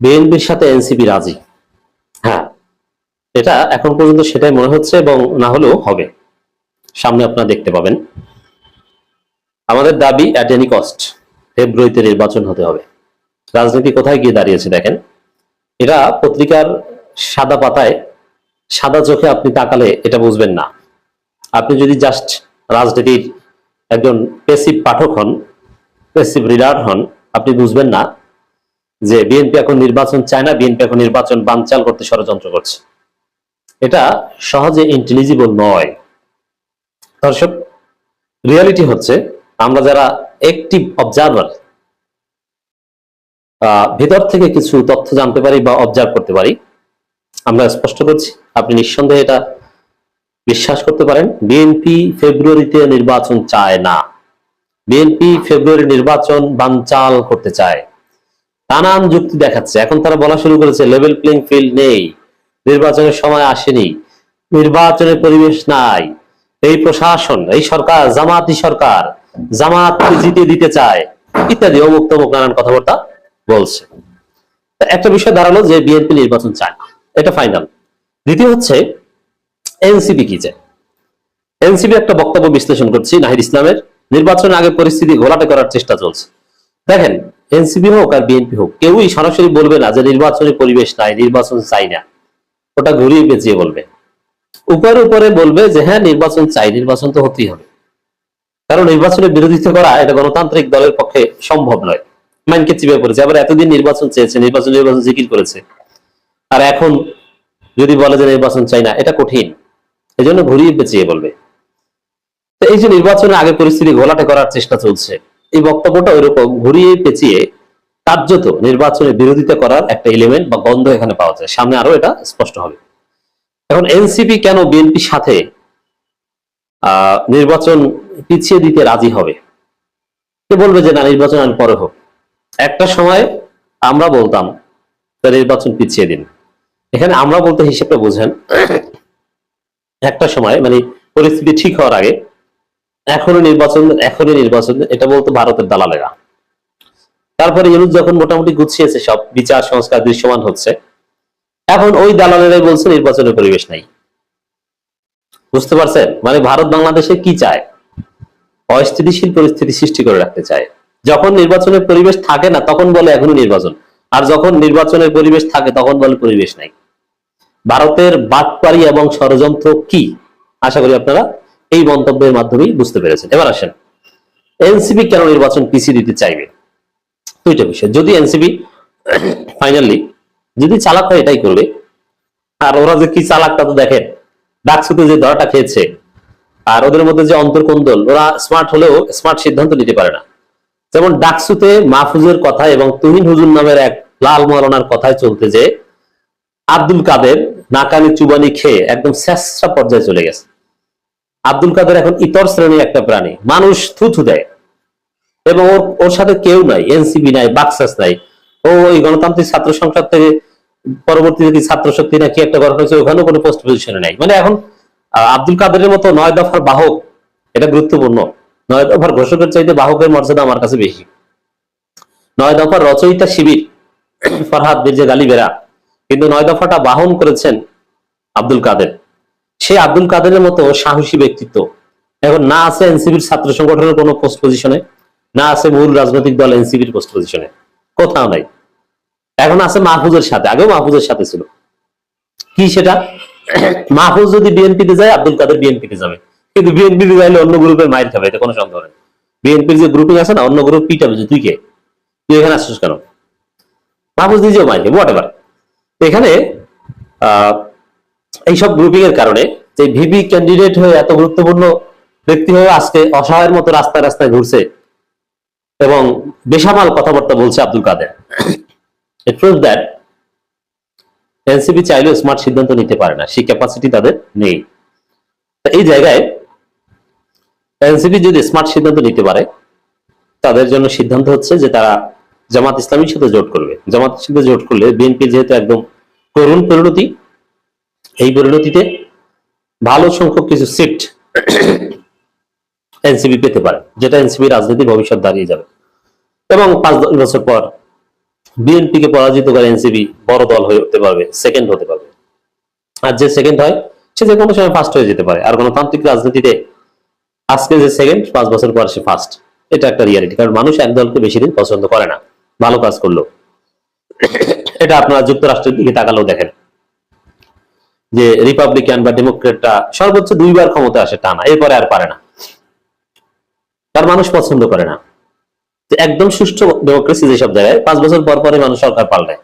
বিএনপির সাথে এনসিপি রাজি। হ্যাঁ এটা এখন পর্যন্ত সেটাই মনে হচ্ছে এবং না হলেও হবে। সামনে আপনারা দেখতে পাবেন। আমাদের দাবি অ্যাট এনি কস্ট ফেব্রুয়ারিতে নির্বাচন হতে হবে। রাজনীতি কোথায় গিয়ে দাঁড়িয়েছে দেখেন। এটা পত্রিকার সাদা পাতায়, সাদা চোখে আপনি তাকালে এটা বুঝবেন না। আপনি যদি জাস্ট রাজনীতির একজন পেসিভ পাঠক হন পেসিভ রিডার হন, আপনি বুঝবেন না যে বিএনপি এখন নির্বাচন চায় না, বিএনপি এখন নির্বাচন বানচাল করতে ষড়যন্ত্র করছে। এটা সহজে ইন্টেলিজিবল নয়। দর্শক রিয়ালিটি হচ্ছে, আমরা যারা একটিভ অবজারভার ভিতর থেকে কিছু তথ্য জানতে পারি বা অবজার্ভ করতে পারি, আমরা স্পষ্ট করছি, আপনি নিঃসন্দেহে এটা বিশ্বাস করতে পারেন, বিএনপি ফেব্রুয়ারিতে নির্বাচন চায় না। বিএনপি ফেব্রুয়ারি নির্বাচন বানচাল করতে চায়। নানান যুক্তি দেখাচ্ছে। এখন তারা বলা শুরু করেছে লেভেল প্লেইং ফিল্ড নেই, নির্বাচনের সময় আসেনি, নির্বাচনের পরিবেশ নাই। এই প্রশাসন, এই সরকার জামাতি সরকার জামাত জিতে দিতে চায়, ইত্যাদি। অমুক তমুক নানান কথাবার্তা বলছে। একটা বিষয় দাঁড়াল যে বিএনপি নির্বাচন চায় এটা ফাইনাল দ্বিতীয় হচ্ছে, এনসিপি কি চায়? এনসিপি একটা বক্তব্য বিশ্লেষণ করছি, নাহিদ ইসলামের। নির্বাচনের আগে পরিস্থিতি ঘোলাটে করার চেষ্টা চলছে। দেখেন এনসিপি হোক আর বিএনপি হোক, কেউই সরাসরি বলবে না যে নির্বাচনের পরিবেশ নাই, নির্বাচন চাই না। ওটা ঘুরিয়ে পেঁচিয়ে বলবে। উপরে উপরে বলবে যে হ্যাঁ নির্বাচন চাই, নির্বাচন তো হতেই হবে। কারণ নির্বাচনের বিরোধিতা করা এটা গণতান্ত্রিক দলের পক্ষে সম্ভব নয়। মাইনকে চিপে পড়েছে, আবার এতদিন নির্বাচন চেয়েছে, নির্বাচন নির্বাচন জিকির করেছে। আর এখন যদি বলে যে নির্বাচন চাই না, এটা কঠিন। এই জন্য ঘুরিয়ে পেঁচিয়ে বলবে। এই যে নির্বাচনের আগে পরিস্থিতি ঘোলাটে করার চেষ্টা চলছে এই বক্তব্যটা ওইরকম ঘুরিয়ে পেঁচিয়ে কার্যত নির্বাচনের বিরোধিতা করার একটা এলিমেন্ট বা গন্ধ এখানে পাওয়া যায়। সামনে আরও এটা স্পষ্ট হবে। এখন এনসিপি কেন বিএনপির সাথে নির্বাচন পিছিয়ে দিতে রাজি হবে? কে বলবে যে না, নির্বাচন আর পরে হোক? একটা সময় আমরা বলতাম নির্বাচন পিছিয়ে দিন। এখানে আমরা বলতে হিসেবটা বোঝেন, একটা সময় মানে পরিস্থিতি ঠিক হওয়ার আগে এখনও নির্বাচন, এখনই নির্বাচন, এটা বলতো ভারতের দালালেরা। তারপরে ইউনুস যখন মোটামুটি গুছিয়েছে সব, বিচার, সংস্কার দৃশ্যমান হচ্ছে, এখন ওই দালালেরাই বলছে নির্বাচনের পরিবেশ নাই। বুঝতে পারছেন? মানে ভারত বাংলাদেশে কি চায়? অস্থিতিশীল পরিস্থিতি সৃষ্টি করে রাখতে চায়। যখন নির্বাচনের পরিবেশ থাকে না, তখন বলে এখনই নির্বাচন। আর যখন নির্বাচনের পরিবেশ থাকে, তখন বলে পরিবেশ নাই। ভারতের বাটপারি এবং ষড়যন্ত্র কি? আশা করি আপনারা এই মন্তব্যের মাধ্যমেই বুঝতে পেরেছেন। এবার আসেন, এনসিপি কেন নির্বাচন পিছিয়ে দিতে চাইবে? দুইটা বিষয়। যদি এনসিপি ফাইনালি যদি চালাক হয় এটাই করবে। আর ওরা যে কি চালাক তা দেখেন, ডাকসুতে যে ধরাটা খেয়েছে, আর ওদের মধ্যে যে অন্তর্কন্দল, ওরা স্মার্ট হলেও স্মার্ট সিদ্ধান্ত নিতে পারে না। যেমন ডাকসুতে মাহফুজের কথা এবং তুহিন হুজুর নামের এক লাল মৌলানার কথায় চলতে যে, আব্দুল কাদের নাকানি চুবানি খেয়ে একদম শেষরা পর্যায়ে চলে গেছে। আব্দুল কাদের এখন ইতর শ্রেণির একটা প্রাণী। মানুষ থুথু দেয়। এবং ওর সাথে কেউ নাই এনসিবি নাই, বাক্সাস নাই। ও ওই গণতান্ত্রিক ছাত্র সংসদ থেকে পরবর্তীতে কি ছাত্র শক্তি না কি একটা গঠন হয়েছে, ওখানেও কোনো পোস্ট পজিশনে নাই। মানে এখন আব্দুল কাদেরের মতো নয় দফার বাহক, এটা গুরুত্বপূর্ণ। নয় দফার ঘোষকের চাইতে বাহকের মর্যাদা আমার কাছে বেশি। নয় দফার রচয়িতা শিবির, ফরহাদ মির্জা গালিবেরা। কিন্তু নয় দফাটা বাহন করেছেন আব্দুল কাদের। সে আব্দুল কাদেরের মতো সাহসী ব্যক্তিত্ব। এখন না আছে এনসিবির ছাত্র সংগঠনের কোনো পোস্ট পজিশনে না আছে মূল রাজনৈতিক দল এনসিবির পোস্ট পজিশনে কোথাও নাই। এখন আছে মাহফুজের সাথে, আগেও মাহফুজের সাথে ছিল। কি সেটা? মাহফুজ যদি বিএনপিতে যায়, আব্দুল কাদের বিএনপিতে যাবে। কিন্তু বিএনপিতে যাইলে অন্য গ্রুপের মাইর খাবে, এটা কোনো সন্দেহ নেই। বিএনপির যে গ্রুপিং আছে না, অন্য গ্রুপ পিটাবে যে তুই কে? তুই এখানে আসছিস কেন? মাহফুজ নিজেও মাইর খাবে হোয়াট এখানে, আহ এইসব গ্রুপিং এর কারণে যে ভিপি ক্যান্ডিডেট হয়ে এত গুরুত্বপূর্ণ ব্যক্তি হয়ে আজকে অসহায়ের মতো রাস্তায় রাস্তায় ঘুরছে এবং বেসামাল কথাবার্তা বলছে আব্দুল কাদের। এনসিপি চাইলেও স্মার্ট সিদ্ধান্ত নিতে পারে না, সেই ক্যাপাসিটি তাদের নেই। এই জায়গায় এনসিপি যদি স্মার্ট সিদ্ধান্ত নিতে পারে, তাদের জন্য সিদ্ধান্ত হচ্ছে যে তারা জামাত ইসলামীর সাথে জোট করবে। জামাতের সাথে জোট করলে বিএনপি যেহেতু একদম করুণ পরিণতি এই পরিণতিতে ভালো সংখ্যক কিছু সিট এনসিপি পেতে পারে, যেটা এনসিপি রাজনীতির ভবিষ্যৎ দাঁড়িয়ে যাবে। এবং পাঁচ দশ বছর পর বিএনপি কে পরাজিত করে এনসিপি বড় দল হয়ে উঠতে পারবে সেকেন্ড হতে পারবে। আর যে সেকেন্ড হয়, সে যে কোনো সময় ফার্স্ট হয়ে যেতে পারে। আর গণতান্ত্রিক রাজনীতিতে আজকে যে সেকেন্ড পাঁচ বছর পর সে ফার্স্ট এটা একটা রিয়ালিটি কারণ মানুষ এক দলকে বেশি দিন পছন্দ করে না, ভালো কাজ করল এটা আপনারা যুক্তরাষ্ট্রের দিকে তাকালেও দেখেন। যে রিপাবলিকান বা ডেমোক্রেটরা সর্বোচ্চ দুইবার ক্ষমতা আসে টানা এরপরে আর পারে না। তার মানুষ পছন্দ করে না। একদম সুষ্ঠু ডেমোক্রেসি যেসব জায়গায়, পাঁচ বছর পর পরে মানুষ সরকার পাল্টায়।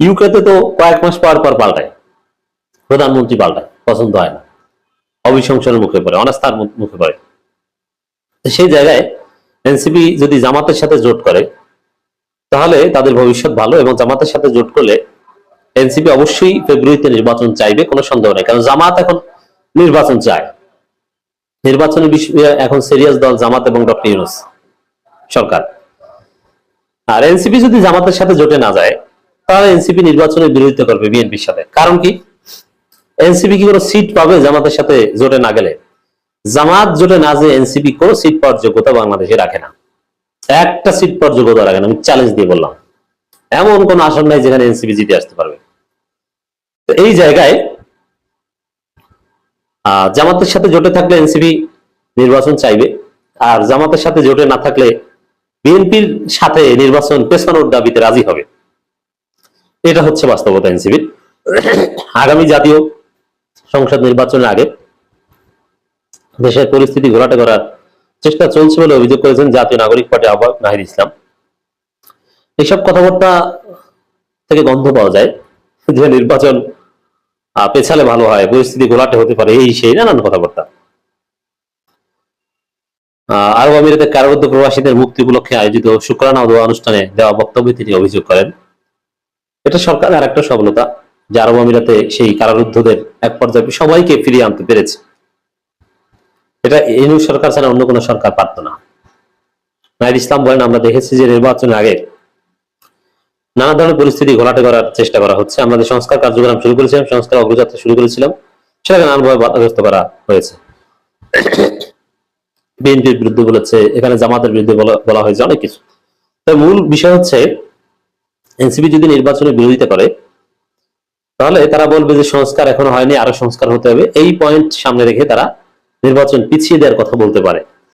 ইউকেতে তো কয়েক মাস পর পর পাল্টায়। প্রধানমন্ত্রী পাল্টায়, পছন্দ হয় না। অবিসংসনের মুখে পড়ে অনাস্থার মুখে পড়ে। সেই জায়গায় এনসিপি যদি জামাতের সাথে জোট করে, তাহলে তাদের ভবিষ্যৎ ভালো এবং জামাতের সাথে জোট করলে এনসিপি অবশ্যই ফেব্রুয়ারিতে নির্বাচন চাইবে, কোনো সন্দেহ নেই। কারণ জামাত এখন নির্বাচন চায়। নির্বাচনের বিষয়ে এখন সিরিয়াস দল জামাত এবং ডক্টর ইউনুস সরকার। আর এনসিপি যদি জামাতের সাথে জোটে না যায়, তাহলে এনসিপি নির্বাচনের বিরোধিতা করবে বিএনপির সাথে। কারণ কি? এনসিপি কি কোনো সিট পাবে জামাতের সাথে জোটে না গেলে? জামাত জোটে না যে এনসিপি কোনো সিট পাওয়ার যোগ্যতা বাংলাদেশে রাখে না। একটা সিট পাওয়ার যোগ্যতা রাখে না, আমি চ্যালেঞ্জ দিয়ে বললাম। এমন কোন আসন নাই যেখানে এনসিপি জিতে আসতে পারবে। এই জায়গায় জামাতের সাথে জোটে থাকলে এনসিপি নির্বাচন চাইবে, আর জামাতের সাথে জোটে না থাকলে বিএনপির সাথে নির্বাচন পেছানোর দাবিতে রাজি হবে। এটা হচ্ছে বাস্তবতা এনসিপির। আগামী জাতীয় সংসদ নির্বাচনের আগে দেশের পরিস্থিতি ঘোলাটে করার চেষ্টা চলছে বলে অভিযোগ করেছেন জাতীয় নাগরিক পার্টি আহ্বায়ক নাহিদ ইসলাম। এইসব কথাবার্তা থেকে গন্ধ পাওয়া যায় যে নির্বাচন পেছালে ভালো হয়, পরিস্থিতি ঘোলাটে হতে পারে, এই সেই নানান কথাবার্তা। আরব আমিরাতে কারাবদ্ধ প্রবাসীদের মুক্তি উপলক্ষে আয়োজিত শুক্রানা দোয়া অনুষ্ঠানে দেওয়া বক্তব্যে তিনি অভিযোগ করেন, এটা সরকারের আরেকটা সফলতা, যে আরব আমিরাতে সেই কারারুদ্ধদের এক পর্যায়ে সবাইকে ফিরিয়ে আনতে পেরেছে। এটা এনু সরকার ছাড়া অন্য কোনো সরকার পারত না। নাইর ইসলাম বলেন, আমরা দেখেছি যে নির্বাচনের আগে নানা ধরনের পরিস্থিতি ঘোলাটে করার চেষ্টা করা হচ্ছে। আমরা যে সংস্কার কার্যক্রম শুরু করেছিলাম, সংস্কার অগ্রযাত্রা শুরু করেছিলাম, সেটাকে নানানভাবে বাধাগ্রস্ত করা হয়েছে। বিএনপির বিরুদ্ধে বলেছে, এখানে জামাতের বিরুদ্ধে বলা- হয়েছে অনেক কিছু। তবে মূল বিষয় হচ্ছে, এনসিপি যদি নির্বাচনে বিরোধিতা করে, তাহলে তারা বলবে যে সংস্কার এখনও হয়নি, আরও সংস্কার হতে হবে। এই পয়েন্ট সামনে রেখে তারা নির্বাচন পিছিয়ে দেওয়ার কথা বলতে পারে।